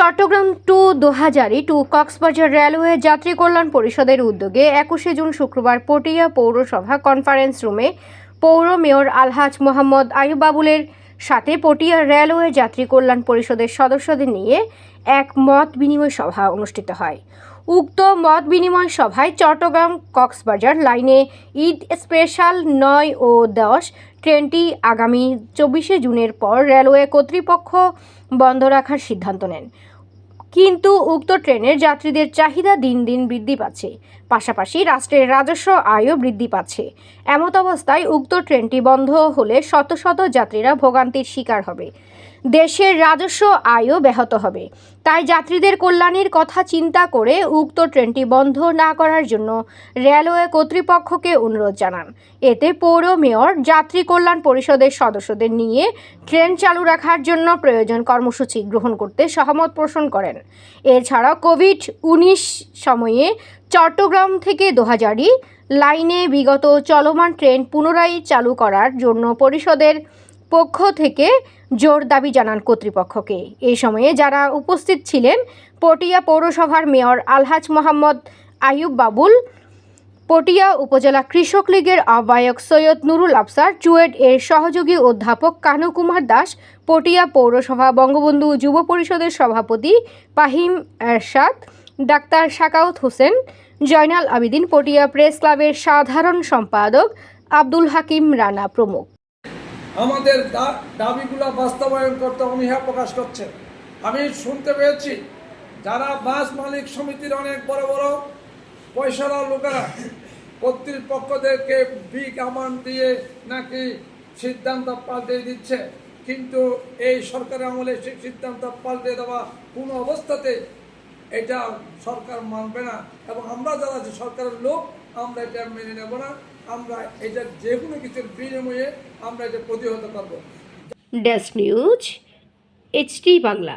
Chattogram to Dohazari to Cox's Bazar railway যাত্রী কল্যাণ পরিষদের উদ্যোগে একুশে জুন শুক্রবার পটিয়া পৌরসভা কনফারেন্স রুমে পৌর মেয়র আলহাজ মোহাম্মদ আয়ুব বাবুলের সাথে পটিয়া রেলওয়ে যাত্রী কল্যাণ পরিষদের সদস্যদের নিয়ে এক মত বিনিময় সভা অনুষ্ঠিত হয়। উক্ত মত বিনিময় সভায় চট্টগ্রাম কক্সবাজার লাইনে ঈদ স্পেশাল নয় ও দশ ট্রেনটি আগামী চব্বিশে জুনের পর রেলওয়ে কর্তৃপক্ষ বন্ধ রাখার সিদ্ধান্ত নেন। কিন্তু উক্ত ট্রেনের যাত্রীদের চাহিদা দিন দিন বৃদ্ধি পাচ্ছে। পাশাপাশি রাষ্ট্রের রাজস্ব আয়ও বৃদ্ধি পাচ্ছে। এমত অবস্থায় উক্ত ট্রেনটি বন্ধ হলে শত শত যাত্রীরা ভোগান্তির শিকার হবে। দেশের রাজস্ব আয়ও ব্যাহত হবে। তাই যাত্রীদের কল্যাণের কথা চিন্তা করে উক্ত ট্রেনটি বন্ধ না করার জন্য রেলওয়ে কর্তৃপক্ষকে অনুরোধ জানান। এতে পৌর মেয়র, যাত্রী কল্যাণ পরিষদের সদস্যদের নিয়ে ট্রেন চালু রাখার জন্য প্রয়োজন কর্মসূচি গ্রহণ করতে সহমত পোষণ করেন। এছাড়া কোভিড উনিশ সময়ে চট্টগ্রাম থেকে দোহাজারি লাইনে বিগত চলমান ট্রেন পুনরায় চালু করার জন্য পরিষদের পক্ষ থেকে জোর দাবি জানান কর্তৃপক্ষকে। এই সময়ে যারা উপস্থিত ছিলেন, পটিয়া পৌরসভার মেয়র আলহাজ মোহাম্মদ আয়ুব বাবুল, পটিয়া উপজেলা কৃষক লীগের আহ্বায়ক সৈয়দ নুরুল আফসার, চুয়েট এর সহযোগী অধ্যাপক কানু কুমার দাস, পটিয়া পৌরসভা বঙ্গবন্ধু যুব পরিষদের সভাপতি পাহিম এরশাদ, ডাক্তার শাকাউত হোসেন, জয়নাল আবিদিন, পটিয়া প্রেস ক্লাবের সাধারণ সম্পাদক আব্দুল হাকিম রানা প্রমুখ। আমাদের দাবিগুলো বাস্তবায়ন করতে অনীহা প্রকাশ করছে। আমি শুনতে পেয়েছি, যারা বাস মালিক সমিতির অনেক বড় বড় পয়সারা লোকেরা কর্তৃপক্ষদেরকে বিগ অ্যামাউন্ট দিয়ে নাকি সিদ্ধান্ত পাল্টে দিচ্ছে, কিন্তু এই সরকারের আমলে সেই সিদ্ধান্ত পাল্টে দেওয়া কোনো অবস্থাতে এটা সরকার মানবে না। এবং আমরা যারা সরকারের লোক আমরা এটা মেনে নেব না। আমরা এটা যে কোনো কিছুর বিনিময়ে আমরা এটা প্রতিহত করব। Desk news HT Bangla.